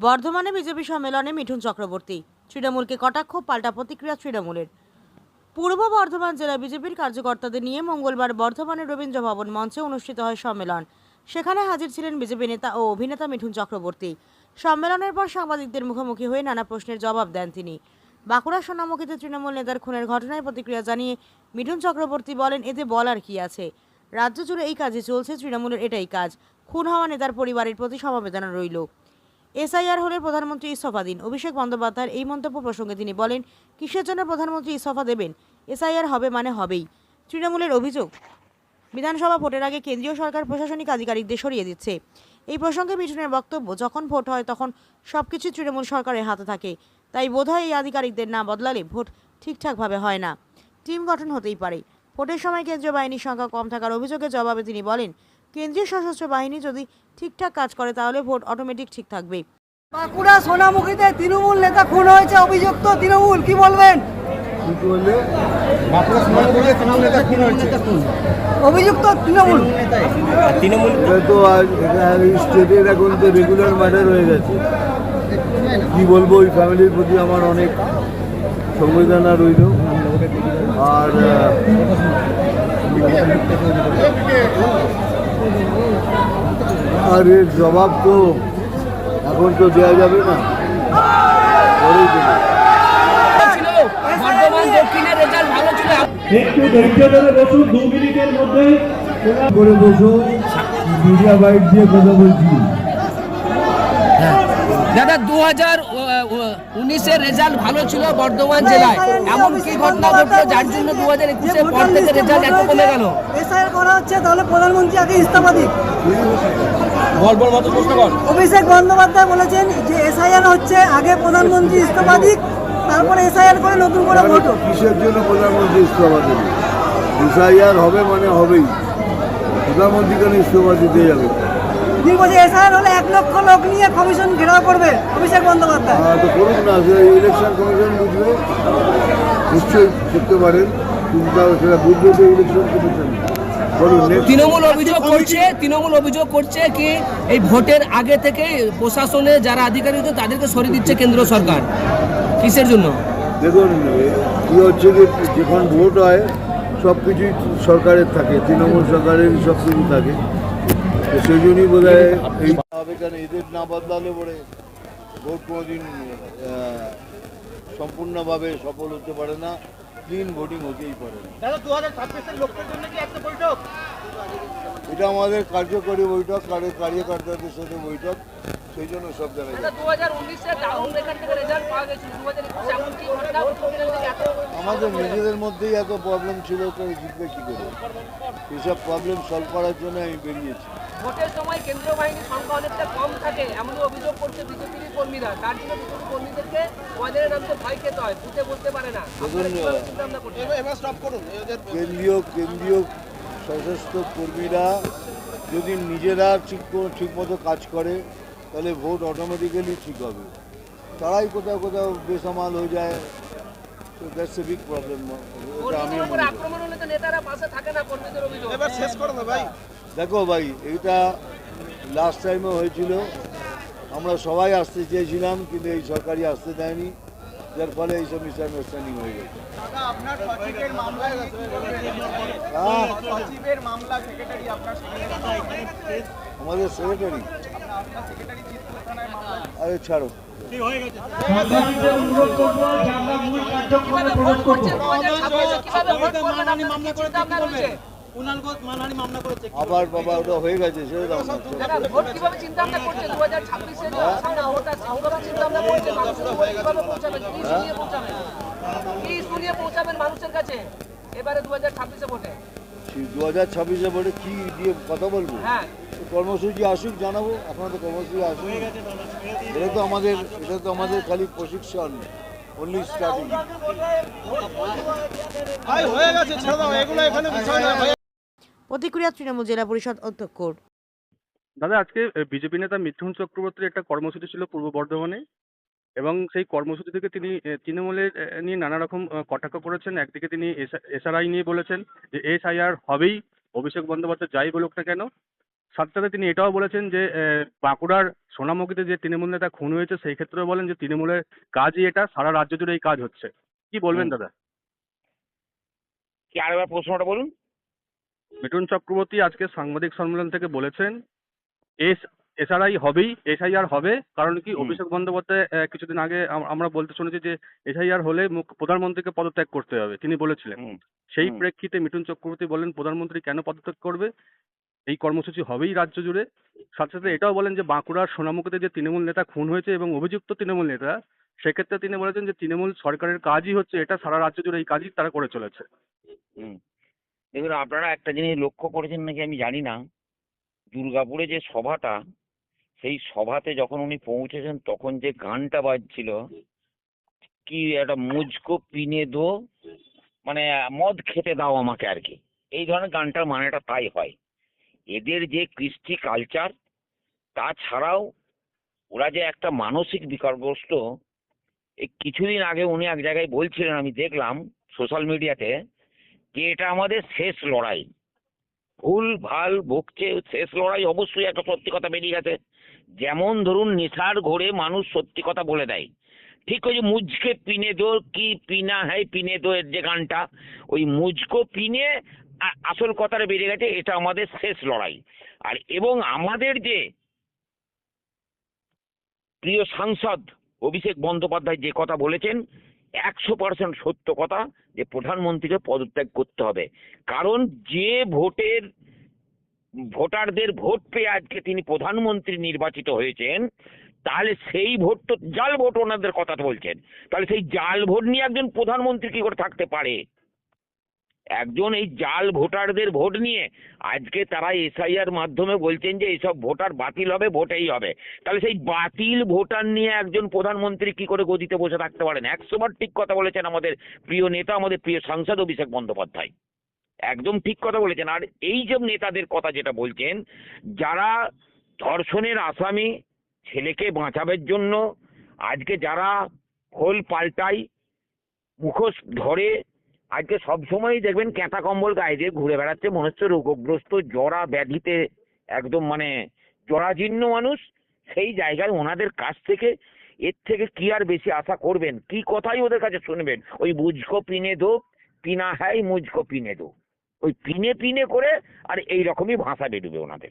বর্ধমানে বিজেপি সম্মেলনে মিঠুন চক্রবর্তী। তৃণমূলকে কটাক্ষ, পাল্টা প্রতিক্রিয়া তৃণমূলের। পূর্ব বর্ধমান জেলা বিজেপির কার্যকর্তাদের নিয়ে মঙ্গলবার বর্ধমানের রবীন্দ্র ভবন মঞ্চে অনুষ্ঠিত হয় সম্মেলন। সেখানে হাজির ছিলেন বিজেপি নেতা ও অভিনেতা মিঠুন চক্রবর্তী। সম্মেলনের পর সাংবাদিকদের মুখোমুখি হয়ে নানা প্রশ্নের জবাব দেন তিনি। বাঁকুড়া সোনামুখীতে তৃণমূল নেতার খুনের ঘটনায় প্রতিক্রিয়া জানিয়ে মিঠুন চক্রবর্তী বলেন, এতে বলার কি আছে? রাজ্য জুড়ে এই কাজে চলছে, তৃণমূলের এটাই কাজ। খুন হওয়া নেতার পরিবারের প্রতি সমবেদনা রইল। এসআইআর হলে প্রধানমন্ত্রী ইস্তফা দিন। অভিষেক বন্দ্যোপাধ্যায়ের এই মন্তব্য প্রসঙ্গে তিনি বলেন, কিসের জন্য প্রধানমন্ত্রী ইস্তফা দেবেন? এসআইআর হবে মানে হবেই। তৃণমূলের অভিযোগ, বিধানসভা ভোটের আগে কেন্দ্রীয় সরকার প্রশাসনিক আধিকারিকদের সরিয়ে দিচ্ছে। এই প্রসঙ্গে মিঠুনের বক্তব্য, যখন ভোট হয় তখন সব কিছু তৃণমূল সরকারের হাতে থাকে। তাই বোধহয় এই আধিকারিকদের না বদলালে ভোট ঠিকঠাকভাবে হয় না। টিম গঠন হতেই পারে। ভোটের সময় কেন্দ্রীয় বাহিনীর সংখ্যা কম থাকার অভিযোগের জবাবে তিনি বলেন কেন্দ্রীয় সশস্ত্র বাহিনী যদি ঠিকঠাক কাজ করে তাহলে ভোট অটোমেটিক ঠিক থাকবে বাঁকুড়া সোনামুখীতে তৃণমূল নেতা খুন হয়েছে অভিযুক্ত তৃণমূল কি বলবেন? অভিযুক্ত তৃণমূল? তৃণমূল তো স্টেটের এখন তো রেগুলার ম্যাটার হয়ে গেছে। কি বলব ওই ফ্যামিলির প্রতি আমার অনেক সংবেদনা রইল। আর আর এর জবাব তো এখন তো দেওয়া যাবে না। একটু ধৈর্য ধরে বসুন দু মিনিটের মধ্যে। করে বসো মিডিয়া বাইট দিয়ে কথা বলছি। দাদা দু হাজার উনিশের রেজাল্ট ভালো ছিল বর্ধমান জেলায়। এমন কি ঘটনা ঘটলো যার জন্য দু হাজার একুশের পর থেকে রেজাল্ট এত কমে গেল? এসআইআর করা হচ্ছে তাহলে প্রধানমন্ত্রী আগে ইস্তফা দিক বল বল মতো প্রশ্ন কর। অভিষেক বন্দ্যোপাধ্যায় বলেছেন যে এসআইআর হচ্ছে আগে প্রধানমন্ত্রী ইস্তফা দিক তারপরে এসআইআর করে নতুন করে ভোট। কিসের জন্য প্রধানমন্ত্রী ইস্তফা দেবে এসআইআর হবে মানে হবেই। প্রধানমন্ত্রী কেন ইস্তফা দিতে যাবে? তিনি বলছে এসআইআর হলে এক লক্ষ লোক নিয়ে কমিশন ঘেরাও করবে অভিষেক বন্দ্যোপাধ্যায়। আহ, তো করুন না ইলেকশন কমিশন বুঝবে। নিশ্চয়ই করতে পারেন কিন্তু সেটা বুঝবে তো ইলেকশন কমিশন। তৃণমূল অভিযোগ করছে তৃণমূল অভিযোগ করছে কি এই ভোটের আগে থেকে প্রশাসনে যারা আধিকারিক তাদেরকে সরিয়ে দিচ্ছে কেন্দ্র সরকার। কিসের জন্য? দেখুন কি হচ্ছে যে যখন ভোট হয় সব কিছুই সরকারের থাকে তৃণমূল সরকারের সব কিছু থাকে। তো সেই জন্যই বোধ হয় এই হবে এদের না বদলালে পরে ভোট কোনোদিন আহ, সম্পূর্ণভাবে সফল হতে পারে না। ক্লিন ভোটিং হতেই পারে এটা আমাদের কার্যকরী বৈঠক কার্য কার্যকর্তাদের সাথে বৈঠক। সেই জন্য সব জায়গায় এমন আমাদের নিজেদের মধ্যেই এত প্রবলেম ছিল তো জিতবে কি করে? এসব প্রবলেম সলভ করার জন্য আমি বেরিয়েছি। ভোটের সময় কেন্দ্রীয় বাহিনীর সংখ্যা অনেকটা কম থাকে এমনই অভিযোগ করছে বিজেপির কর্মীরা। তার জন্য বিজেপি কর্মীদেরকে বাজারে নামতে ভয় খেতে হয় বুঝতে বলতে পারে না। কেন্দ্রীয় কেন্দ্রীয় সশস্ত্র কর্মীরা যদি নিজেরা ঠিক ঠিক মতো কাজ করে তাহলে ভোট অটোমেটিক্যালি ঠিক হবে। তারাই কোথাও কোথাও বেসামাল হয়ে যায় তো দ্যাটস এ বিগ প্রবলেম আমি মনে করি। আক্রমণ হলে তো নেতারা পাশে থাকে না কর্মীদের অভিযোগ। দেখো ভাই এইটা লাস্ট টাইমও হয়েছিল। আমরা সবাই আসতে চেয়েছিলাম কিন্তু এই সরকারই আসতে দেয়নি। যার ফলে এইসব মিসআন্ডারস্ট্যান্ডিং হয়ে গেছে। হ্যাঁ, সচিবের মামলা সেক্রেটারি আপনার সেক্রেটারি আমাদের সেক্রেটারি আরে ছাড়ো। আবার বাবা ওটা হয়ে গেছে। ভোট ভোট মানুষের ভোট কাছে এবারে দু হাজার ছাব্বিশে ভোটে দু হাজার ছাব্বিশে বলে কি দিয়ে কথা বলব? হ্যাঁ। কর্মসূচি আসুক জানাব। এখন তো কর্মসূচি আসুক। এটা তো আমাদের এটা তো আমাদের খালি প্রশিক্ষণ অনলি স্টার্টিং ভাই হয়ে গেছে ছেড়ে দাও এগুলো এখানে বিষয় না ভাই প্রতিক্রিয়া তৃণমূল জেলা পরিষদ অধ্যক্ষ। দাদা আজকে বিজেপি নেতা মিঠুন চক্রবর্তীর একটা কর্মসূচি ছিল পূর্ব বর্ধমানে এবং সেই কর্মসূচি থেকে তিনি তৃণমূলের নিয়ে নানা রকম কটাক্ষ করেছেন। একদিকে তিনি এসআরআই নিয়ে বলেছেন যে এসআইআর হবেই অভিষেক বন্দ্যোপাধ্যায় যাই বলুক না কেন সাথে সাথে তিনি এটাও বলেছেন যে বাঁকুড়ার সোনামুখীতে যে তৃণমূল নেতা খুন হয়েছে সেই ক্ষেত্রেও বলেন যে তৃণমূলের কাজই এটা সারা রাজ্য জুড়ে এই কাজ হচ্ছে। কি বলবেন দাদা? কি আরেকবার প্রশ্নটা বলুন? মিঠুন চক্রবর্তী আজকে সাংবাদিক সম্মেলন থেকে বলেছেন এস এসআরআই হবেই এসআইআর হবে কারণ কি। অভিষেক বন্দ্যোপাধ্যায় কিছুদিন আগে আমরা বলতে শুনেছি যে এসআইআর হলে মুখ- প্রধানমন্ত্রীকে পদত্যাগ করতে হবে তিনি বলেছিলেন। সেই প্রেক্ষিতে মিঠুন চক্রবর্তী বলেন প্রধানমন্ত্রী কেন পদত্যাগ করবে? এই কর্মসূচি হবেই রাজ্য জুড়ে। সাথে সাথে এটাও বলেন যে বাঁকুড়ার সোনামুখীতে যে তৃণমূল নেতা খুন হয়েছে এবং অভিযুক্ত তৃণমূল নেতা, সেক্ষেত্রে তিনি বলেছেন যে তৃণমূল সরকারের কাজই হচ্ছে এটা, সারা রাজ্য জুড়ে এই কাজই তারা করে চলেছে। দেখুন, আপনারা একটা জিনিস লক্ষ্য করেছেন নাকি আমি জানি না। দুর্গাপুরে যে সভাটা, সেই সভাতে যখন উনি পৌঁছেছেন, তখন যে গানটা বাজছিল, কি একটা মুজকো পিনে দো মানে মদ খেতে দাও আমাকে আর কি। এই ধরনের গানটার মানেটা তাই হয়। এদের যে কৃষ্টি কালচার তাছাড়াও ওরা যে একটা মানসিক বিকারগ্রস্ত এই কিছুদিন আগে উনি এক জায়গায় বলছিলেন, আমি দেখলাম সোশ্যাল মিডিয়াতে যে এটা আমাদের শেষ লড়াই। ভুল, ভালো বকছে শেষ লড়াই অবশ্যই একটা সত্যি কথা বেরিয়ে গেছে। যেমন ধরুন, নেশার ঘোরে মানুষ সত্যি কথা বলে দেয়। ঠিক ওই যে মুজকে পিনে দো, কি পিনা হ্যায় পিনে দো এর যে গানটা, ওই মুজকো পিনে আসল কথাটা বেড়ে গেছে, এটা আমাদের শেষ লড়াই। আর এবং আমাদের যে প্রিয় সাংসদ অভিষেক বন্দ্যোপাধ্যায় যে কথা বলেছেন, একশো পার্সেন্ট সত্য কথা যে প্রধানমন্ত্রীকে পদত্যাগ করতে হবে। কারণ যে ভোটের, ভোটারদের ভোট পেয়ে আজকে তিনি প্রধানমন্ত্রী নির্বাচিত হয়েছেন, তাহলে সেই ভোট তো জাল ভোট ওনাদের কথা বলছেন। তাহলে সেই জাল ভোট নিয়ে একজন প্রধানমন্ত্রী কি করে থাকতে পারে? একজন এই জাল ভোটারদের ভোট নিয়ে আজকে তারা এসআইআর মাধ্যমে বলছেন যে এইসব ভোটার বাতিল হবে, ভোটেই হবে। তাহলে সেই বাতিল ভোটার নিয়ে একজন প্রধানমন্ত্রী কি করে গদিতে বসে থাকতে পারেন? একশোবার ঠিক কথা বলেছেন আমাদের প্রিয় নেতা, আমাদের প্রিয় সাংসদ অভিষেক বন্দ্যোপাধ্যায়। একদম ঠিক কথা বলেছেন। আর এই যে নেতাদের কথা যেটা বলছেন, যারা ধর্ষণের আসামি, ছেলেকে বাঁচাবের জন্য আজকে যারা খোল পাল্টায়, মুখোশ ধরে আজকে সব সময় দেখবেন ক্যাঁথা কম্বল গায়ে দিয়ে ঘুরে বেড়াচ্ছে, মনে হচ্ছে রোগগ্রস্ত, জরা ব্যাধিতে একদম মানে জরাজীর্ণ মানুষ। সেই জায়গায় ওনাদের কাছ থেকে এর থেকে কি আর বেশি আশা করবেন? কি কথাই ওদের কাছে শুনবেন? ওই বুঝকো পিনে দো, পিনা হ্যায় মুঝকো পিনে দো। ওই পিনে পিনে করে আর এই রকমই ভাষা বেরোবে ওনাদের।